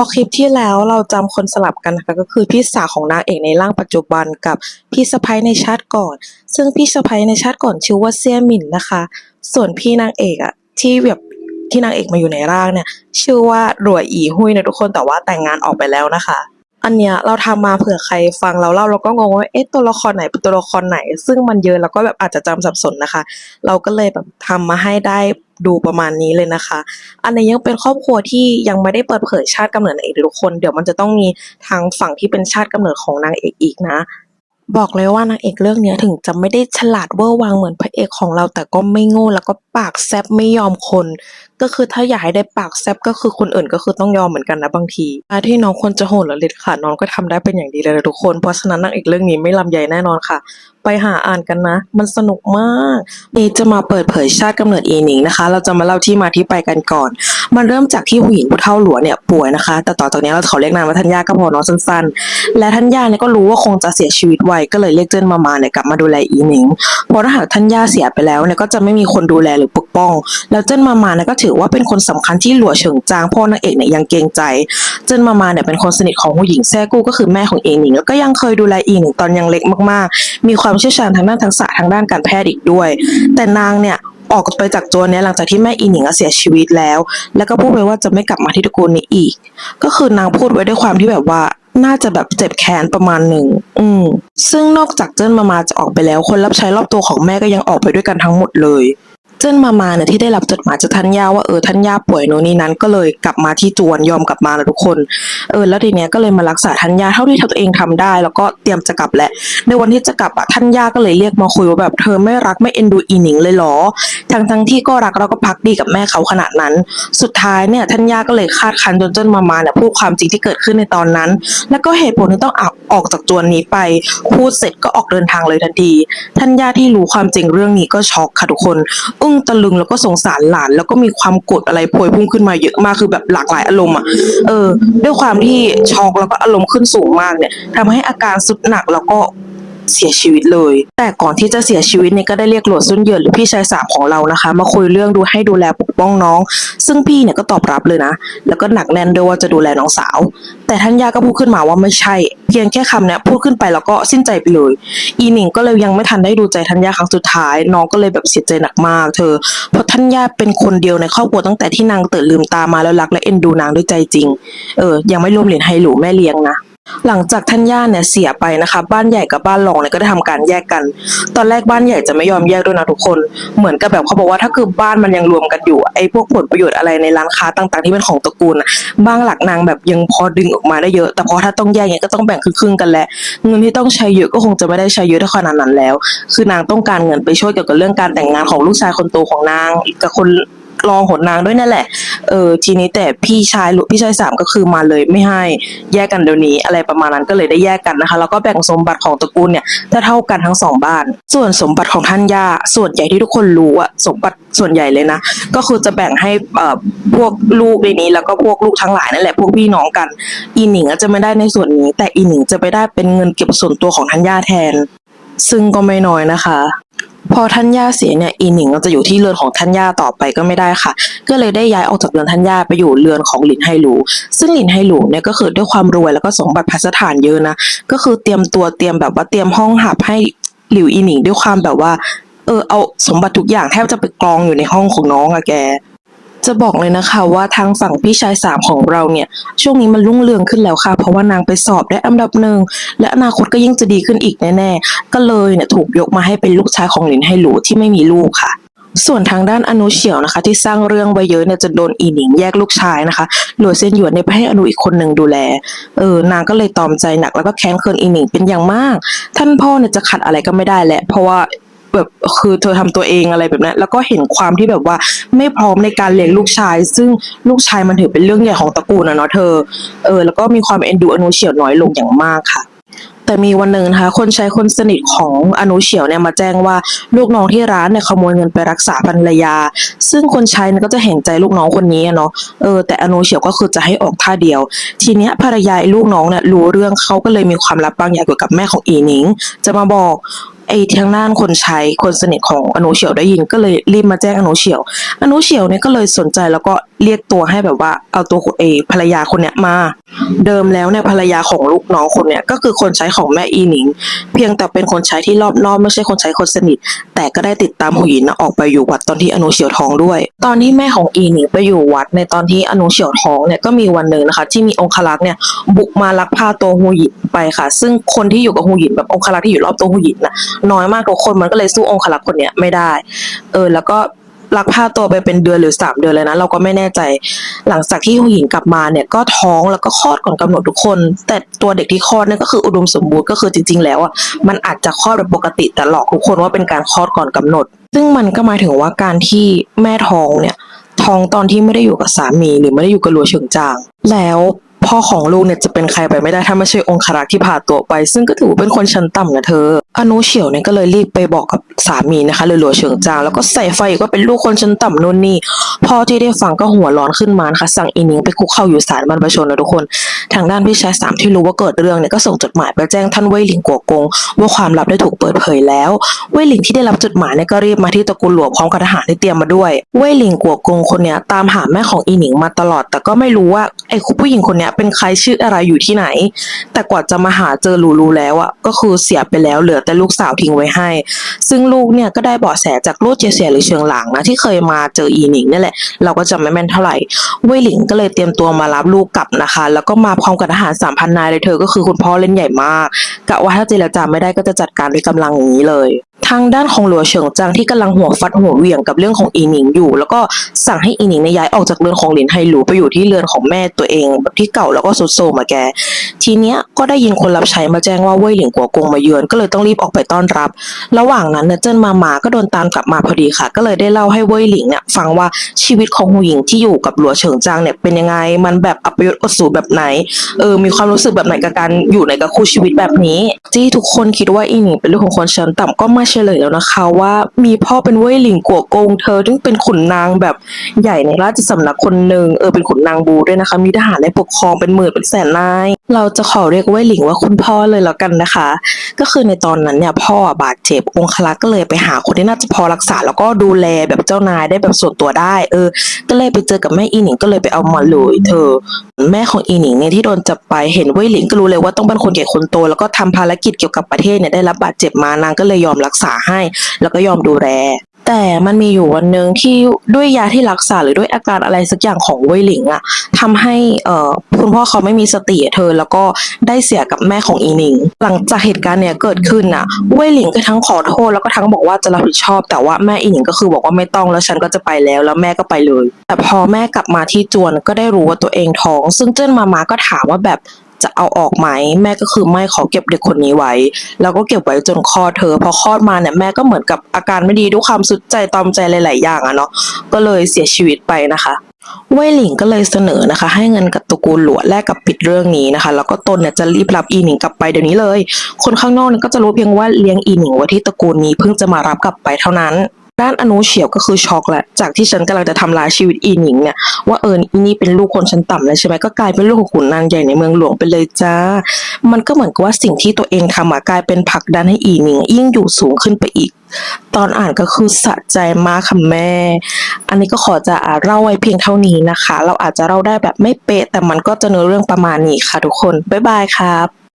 พอคลิปที่แล้วเราจำคนสลับกันนะคะก็คือพี่สาวของนางเอกในร่างปัจจุบันกับพี่สะใภ้ในชาติก่อน ซึ่งพี่สะใภ้ในชาติก่อนชื่อว่าเซี่ยหมินนะคะ ส่วนพี่นางเอกอะที่แบบที่นางเอกมาอยู่ในร่างเนี่ย ชื่อว่าหลัวอีหุยนะทุกคนแต่ว่าแต่งงานออกไปแล้วนะคะ อันเนี้ยเราทำมาเผื่อใครฟังเราเล่าเราก็งงว่าเอ๊ะตัวละครไหนเป็นตัวละครไหน ซึ่งมันเยอะแล้วก็แบบอาจจะจำสับสนนะคะ เราก็เลยแบบทำมาให้ได้ดูประมาณนี้เลยนะคะ อันนี้ยังเป็นครอบครัวที่ยังไม่ได้เปิดเผยชาติกำเนิดนางเอกทุกคน เดี๋ยวมันจะต้องมีทางฝั่งที่เป็นชาติกำเนิดของนางเอกอีกนะบอกเลยว่านางเอกเรื่องนี้ถึงจะไม่ได้ฉลาดเวอร์วังเหมือนพระเอกของเรา แต่ก็ไม่โง่แล้วก็ปากแซบไม่ยอมคน ก็คือถ้าอยากให้ได้ปากแซบก็คือคนอื่นก็คือต้องยอมเหมือนกันนะบางทีการที่น้องควรจะโหดหรือเด็ดขาดน้องก็ทำได้เป็นอย่างดีเลยทุกคน เพราะฉะนั้นนางเอกเรื่องนี้ไม่ลำใหญ่แน่นอนค่ะ ไปหาอ่านกันนะ มันสนุกมากนี่จะมาเปิดเผยชาติกำเนิดอีหนิงนะคะ เราจะมาเล่าที่มาที่ไปกันก่อน มันเริ่มจากที่ผู้หญิงผู้เฒ่าหลวเนี่ยป่วยนะคะ แต่ต่อจากนี้เราขอเรียกนามว่าทัญญาก็พอเน้องสั้นๆ และทัญญาเนี่ยก็รู้ว่าคงจะเสียชีวิตไวก็เลยเรียกเจิ้นมามาเนี่ยกลับมาดูแลอีหนิงเพราะถ้าหากทัญญาเสียไปแล้วเนี่ยก็จะไม่มีคนดูแลหรือปกป้อง แล้วเจิ้นมามาเนี่ยก็ถืือว่าเป็นคนสำคัญที่หลัวเฉิงจางเพ่อนางเอกเนี่ยยังเกรงใจเจินมามาเนี่ยเป็นคนสนิทของผู้หญิงแซ่กู้ก็คือแม่ของเอหนิงแล้วก็ยังเคยดูแลอีหนิงตอนยังเล็กมากๆ มีความเชี่ยวชาญทางด้านทักษะทางด้านการแพทย์อีกด้วย แต่นางเนี่ยออกไปจากตัวเนี้ยหลังจากที่แม่อีหนิงเสียชีวิตแล้ว แล้วก็พูดไว้ว่าจะไม่กลับมาที่ตระกูลนี้อีก ก็คือนางพูดไว้ด้วยความที่แบบว่าน่าจะแบบเจ็บแค้นประมาณหนึ่ง อืม ซึ่งนอกจากเจิ้นมามาจะออกไปแล้ว คนรับใช้รอบตัวของแม่ก็ยังออกไปด้วยกันทั้งหมดเลย เจิ้นมามาเนี่ยที่ได้รับจดหมายจากทัญญาว่าเออทัญญาป่วยโน่นนี่นั้นก็เลยกลับมาที่จวนยอมกลับมาแล้วทุกคนเออแล้วทีเนี้ยก็เลยมารักษาทัญญาเท่าที่ตัวเองทำได้ แล้วก็เตรียมจะกลับแหละ ในวันที่จะกลับอะทัญญาก็เลยเรียกมาคุยว่าแบบเธอไม่รักไม่เอ็นดูอีหนิงเลยหรอทั้งทั้งที่ก็รักแล้วก็พักดีกับแม่เขาขนาดนั้น สุดท้ายเนี่ยทัญญาก็เลยคาดคันจนเจิ้นมามาเนี่ยพูดความจริงที่เกิดขึ้นในตอนนั้น แล้วก็เหตุผลที่ต้องออกออกจากจวนนี้ไปพูดเสร็จก็ออกเดินทางเลยทันทีทัญญาที่รู้ความจริงเรื่องนี้ก็ช็อกค่ะทุกคนอึ้งตะลึงแล้วก็สงสารหลาน แล้วก็มีความกดอะไรพวยพุ่งขึ้นมาเยอะมากคือแบบหลากหลายอารมณ์อะเออ ด้วยความที่ช็อกแล้วก็อารมณ์ขึ้นสูงมากเนี่ยทำให้อาการสุดหนักแล้วก็ เสียชีวิตเลย แต่ก่อนที่จะเสียชีวิตเนี่ยก็ได้เรียกหลวดซุนเหยินหรือพี่ชายสามของเรานะคะ มาคุยเรื่องดูให้ดูแลปกป้องน้อง ซึ่งพี่เนี่ยก็ตอบรับเลยนะ แล้วก็หนักแน่นด้วยว่าจะดูแลน้องสาว แต่ท่านยาก็พูดขึ้นมาว่าไม่ใช่ เพียงแค่คำเนี้ยพูดขึ้นไปแล้วก็สิ้นใจไปเลย อีหนิงก็เลยยังไม่ทันได้ดูใจทัญญาครั้งสุดท้าย น้องก็เลยแบบเสียใจหนักมาก เธอ เพราะทัญญาเป็นคนเดียวในครอบครัวตั้งแต่ที่นางเตื่นลืมตามาแล้วรักและเอ็นดูนางด้วยใจจริง เออ ยังไม่รวมเหรียญไฮหลูแม่เลี้ยงนะ หลังจากท่านย่าเนี่ยเสียไปนะคะ บ้านใหญ่กับบ้านรองเนี่ยก็ได้ทำการแยกกัน ตอนแรกบ้านใหญ่จะไม่ยอมแยกด้วยนะทุกคน เหมือนกับแบบเขาบอกว่าถ้าคือบ้านมันยังรวมกันอยู่ไอ้พวกผลประโยชน์อะไรในร้านค้าต่างๆ ที่เป็นของตระกูลบ้างหลักนางแบบยังพอดึงออกมาได้เยอะ แต่พอถ้าต้องแยกเนี่ยก็ต้องแบ่งครึ่งๆกันแหละเงินที่ต้องใช้เยอะก็คงจะไม่ได้ใช้เยอะเท่าขนาดนั้นแล้ว คือนางต้องการเงินไปช่วยเกี่ยวกับเรื่องการแต่งงานของลูกชายคนโตของนางกับคน รองของนางด้วยนั่นแหละ เออทีนี้แต่พี่ชายหรือพี่ชายสามก็คือมาเลยไม่ให้แยกกันเดี๋ยวนี้ อะไรประมาณนั้นก็เลยได้แยกกันนะคะ แล้วก็แบ่งสมบัติของตระกูลเนี่ยถ้าเท่ากันทั้งสองบ้าน ส่วนสมบัติของท่านย่าส่วนใหญ่ที่ทุกคนรู้อะสมบัติส่วนใหญ่เลยนะ ก็คือจะแบ่งให้เอ่อพวกลูกในนี้ แล้วก็พวกลูกทั้งหลายนั่นแหละพวกพี่น้องกัน อีหนิงจะไม่ได้ในส่วนนี้ แต่อีหนิงจะไปได้เป็นเงินเก็บส่วนตัวของท่านย่าแทน ซึ่งก็ไม่น้อยนะคะ พอท่านย่าเสียเนี่ยอีหนิงก็จะอยู่ที่เรือนของท่านย่าต่อไปก็ไม่ได้ค่ะ ก็เลยได้ย้ายออกจากเรือนท่านย่าไปอยู่เรือนของหลินไฮหลูซึ่งหลินไฮหลูเนี่ยก็คือด้วยความรวยแล้วก็สมบัติพัสถานเยอะนะก็คือเตรียมตัวเตรียมแบบว่าเตรียมห้องหับให้หลิวอีหนิงด้วยความแบบว่าเออเอาสมบัติทุกอย่างแทบจะไปกองอยู่ในห้องของน้องอะแก จะบอกเลยนะคะว่าทางฝั่งพี่ชายสามของเราเนี่ยช่วงนี้มันรุ่งเรืองขึ้นแล้วค่ะ เพราะว่านางไปสอบได้อันดับหนึ่งและอนาคตก็ยิ่งจะดีขึ้นอีกแน่ๆ ก็เลยเนี่ยถูกยกมาให้เป็นลูกชายของหลินไฮหลูที่ไม่มีลูกค่ะ ส่วนทางด้านอนุเฉียวนะคะ ที่สร้างเรื่องไว้เยอะเนี่ยจะโดนอีหนิงแยกลูกชายนะคะหลวเซียนหยวนเนี่ยไปให้อนุอีกคนหนึ่งดูแลเออนางก็เลยตอมใจหนักแล้วก็แค้นเคืองอีหนิงเป็นอย่างมาก ท่านพ่อเนี่ยจะขัดอะไรก็ไม่ได้แหละเพราะว่า แบบคือเธอทำตัวเองอะไรแบบนั้นแล้วก็เห็นความที่แบบว่าไม่พร้อมในการเลี้ยงลูกชาย ซึ่งลูกชายมันถือเป็นเรื่องใหญ่ของตระกูลนะเนาะเธอเออแล้วก็มีความเอ็นดูอนุเฉียวน้อยลงอย่างมากค่ะแต่มีวันหนึ่งนะคะคนใช้คนสนิทของอนุเฉียวเนี่ยมาแจ้งว่าลูกน้องที่ร้านเนี่ยขโมยเงินไปรักษาภรรยา ซึ่งคนใช้เนี่ยก็จะเห็นใจลูกน้องคนนี้เนาะเออแต่อนุเฉียวก็คือจะให้ออกท่าเดียว ทีเนี้ยภรรยาไอ้ลูกน้องเนี่ยรู้เรื่องเขาก็เลยมีความลับบางอย่างเกี่ยวกับแม่ของอีนิง จะมาบอก ไอ้ทางด้านคนใช้คนสนิทของอนุเฉียวได้ยินก็เลยรีบมาแจ้งอนุเฉียว อนุเฉียวเนี่ยก็เลยสนใจแล้วก็เรียกตัวให้แบบว่าเอาตัวเอภรรยาคนเนี้ยมา เดิมแล้วเนี่ยภรรยาของลูกน้องคนเนี้ยก็คือคนใช้ของแม่อีหนิง เพียงแต่เป็นคนใช้ที่รอบนอกไม่ใช่คนใช้คนสนิท แต่ก็ได้ติดตามหูหยินนะออกไปอยู่วัดตอนที่อนุเฉียวทองด้วย ตอนที่แม่ของอีหนิงไปอยู่วัดในตอนที่อนุเฉียวทองเนี่ยก็มีวันหนึ่งนะคะ ที่มีองคลักษ์เนี่ยบุกมาลักพาตัวหูหยินไปค่ะ ซึ่งคนที่อยู่กับหูหยินแบบองคลักษ์ที่อยู่รอบตัวหูหยินน่ะน้อยมากทุกคนมันก็เลยสู้องคลักษ์คนเนี้ยไม่ได้ เออแล้วก็ ลักพาตัวไปเป็นเดือนหรือสามเดือนเลยนะ เราก็ไม่แน่ใจ หลังจากที่หูหญิงกลับมาเนี่ยก็ท้องแล้วก็คลอดก่อนกำหนดทุกคน แต่ตัวเด็กที่คลอดเนี่ยก็คืออุดมสมบูรณ์ก็คือจริง ๆ แล้วอะมันอาจจะคลอดแบบปกติแต่หลอกทุกคนว่าเป็นการคลอดก่อนกำหนด ซึ่งมันก็หมายถึงว่าการที่แม่ท้องเนี่ยท้องตอนที่ไม่ได้อยู่กับสามีหรือไม่ได้อยู่กับหลัวเฉิงจาง แล้ว พ่อของลูกเนี่ยจะเป็นใครไปไม่ได้ถ้าไม่ใช่องครักษ์ที่พาตัวไป ซึ่งก็ถือว่าเป็นคนชั้นต่ำนะเธอ อนุเฉียวเนี่ยก็เลยรีบไปบอกกับสามีนะคะเลยหลัวเฉิงจางแล้วก็ใส่ไฟกว่าเป็นลูกคนชั้นต่ำนู่นนี่พ่อที่ได้ฟังก็หัวร้อนขึ้นมานะคะสั่งอีนิงไปคุกเข่าอยู่ศาลบรรพชนนะทุกคน ทางด้านพี่ชายสามที่รู้ว่าเกิดเรื่องเนี่ยก็ส่งจดหมายไปแจ้งท่านเว่ยหลิงกัวกง ว่าความลับได้ถูกเปิดเผยแล้วเว่ยหลิงที่ได้รับจดหมายเนี่ยก็รีบมาที่ตระกูลหลวงพร้อมกับทหารที่เตรียมมาด้วยเว่ยหลิงกัวกงคนเนี้ยตามหาแม่ของอีหนิงมาตลอด แต่ก็ไม่รู้ว่าไอ้ผู้หญิงคนเนี้ยเป็นใครชื่ออะไรอยู่ที่ไหน แต่กว่าจะมาหาเจอรูรูแล้วอะก็คือเสียไปแล้วเหลือแต่ลูกสาวทิ้งไว้ให้ ซึ่งลูกเนี่ยก็ได้เบาะแสจากลูกเจเสียหรือเชิงหลางนะที่เคยมาเจออีหนิงนี่แหละเราก็จำไม่แม่นเท่าไหร่เว่ยหลิงก็เลยเตรียมตัวมารับลูกกลับนะคะ แล้วก็มาพร้อมกับทหารสามพันนายเลยเธอก็คือคุณพ่อเล่นใหญ่มากกะว่าถ้าเจรจาไม่ได้ก็จะจัดการด้วยกำลังอย่างนี้เลย ทางด้านของหลัวเฉิงจางที่กำลังหัวฟัดหัวเหวี่ยงกับเรื่องของอีหนิงอยู่ แล้วก็สั่งให้อีหนิงเนี่ยย้ายออกจากเรือนของหลินไฮหลูไปอยู่ที่เรือนของแม่ตัวเอง แบบที่เก่าแล้วก็สุดโซมมาแก ทีเนี้ยก็ได้ยินคนรับใช้มาแจ้งว่าเว่ยหลิงกัวกงมาเยือน ก็เลยต้องรีบออกไปต้อนรับ ระหว่างนั้นเนเจิ้นมาหมาก็โดนตามกลับมาพอดีค่ะ ก็เลยได้เล่าให้เว่ยหลิงเนี่ยฟังว่าชีวิตของหูหญิงที่อยู่กับหลัวเฉิงจางเนี่ยเป็นยังไง มันแบบอัปยศอดสูรแบบไหน เออ มีความรู้สึกแบบไหนกับการอยู่ในกับคู่ชีวิตแบบนี้ ที่ทุกคนคิดว่าอีหนิงเป็นลูกของคนชั้นต่ำก็มาเฉลยแล้วนะคะ ว่ามีพ่อเป็นเว่ยหลิงกัวกงเธอซึ่งเป็นขุนนางแบบใหญ่ในราชสำนักคนหนึ่งเออเป็นขุนนางบูด้วยนะคะ มีทหารในปกครองเป็นหมื่นเป็นแสนนาย เราจะขอเรียกเว่ยหลิงว่าคุณพ่อเลยแล้วกันนะคะ ก็คือในตอนนั้นเนี่ยพ่อบาดเจ็บองคลักษ์ก็เลยไปหาคนที่น่าจะพอรักษา แล้วก็ดูแลแบบเจ้านายได้แบบส่วนตัวได้ เออ ก็เลยไปเจอกับแม่อีหนิงก็เลยไปเอามาเลยเธอ แม่ของอีหนิงเนี่ยที่โดนจับไปเห็นเว่ยหลิงก็รู้เลยว่าต้องเป็นคนใหญ่คนโต แล้วก็ทำภารกิจเกี่ยวกับประเทศเนี่ยได้รับบาดเจ็บมานางก็เลยยอมรักษาให้ แล้วก็ยอมดูแล แต่มันมีอยู่วันหนึ่งที่ด้วยยาที่รักษาหรือด้วยอาการอะไรสักอย่างของเว่ยหลิงอะทำให้เอ่อคุณพ่อเขาไม่มีสติเธอ แล้วก็ได้เสียกับแม่ของอีหนิง หลังจากเหตุการณ์เนี่ยเกิดขึ้นน่ะเว่ยหลิงก็ทั้งขอโทษแล้วก็ทั้งบอกว่าจะรับผิดชอบ แต่ว่าแม่อีหนิงก็คือบอกว่าไม่ต้องแล้วฉันก็จะไปแล้ว แล้วแม่ก็ไปเลย แต่พอแม่กลับมาที่จวนก็ได้รู้ว่าตัวเองท้อง ซึ่งเจิ้นมามาก็ถามว่าแบบ จะเอาออกไหมแม่ก็คือไม่ขอเก็บเด็กคนนี้ไว้ แล้วก็เก็บไว้จนคลอดเธอพอคลอดมาเนี่ยแม่ก็เหมือนกับอาการไม่ดีด้วยความสุดใจตอมใจหลาย ๆ อย่างอะเนาะก็เลยเสียชีวิตไปนะคะเว่ยหลิงก็เลยเสนอนะคะ ให้เงินกับตระกูลหลวแลกกับปิดเรื่องนี้นะคะ แล้วก็ตนเนี่ยจะรีบรับอีหนิงกลับไปเดี๋ยวนี้เลย คนข้างนอกเนี่ยก็จะรู้เพียงว่าเลี้ยงอีหนิงไว้ที่ตระกูลนี้เพิ่งจะมารับกลับไปเท่านั้น ด้านอนุเฉียวก็คือช็อกแหละ จากที่ฉันกำลังจะทำลายชีวิตอีหนิงเนี่ยว่าเอออีนี่เป็นลูกคนชั้นต่ำเลยใช่ไหมก็กลายเป็นลูกของขุนนางใหญ่ในเมืองหลวงไปเลยจ้า มันก็เหมือนกับว่าสิ่งที่ตัวเองทำอะกลายเป็นผลักดันให้อีหนิง ยิ่งอยู่สูงขึ้นไปอีก ตอนอ่านก็คือสะใจมากค่ะแม่ อันนี้ก็ขอจะอ่าเล่าไว้เพียงเท่านี้นะคะ เราอาจจะเล่าได้แบบไม่เป๊ะแต่มันก็จะเนื้อเรื่องประมาณนี้ค่ะทุกคนบ๊ายบายครับ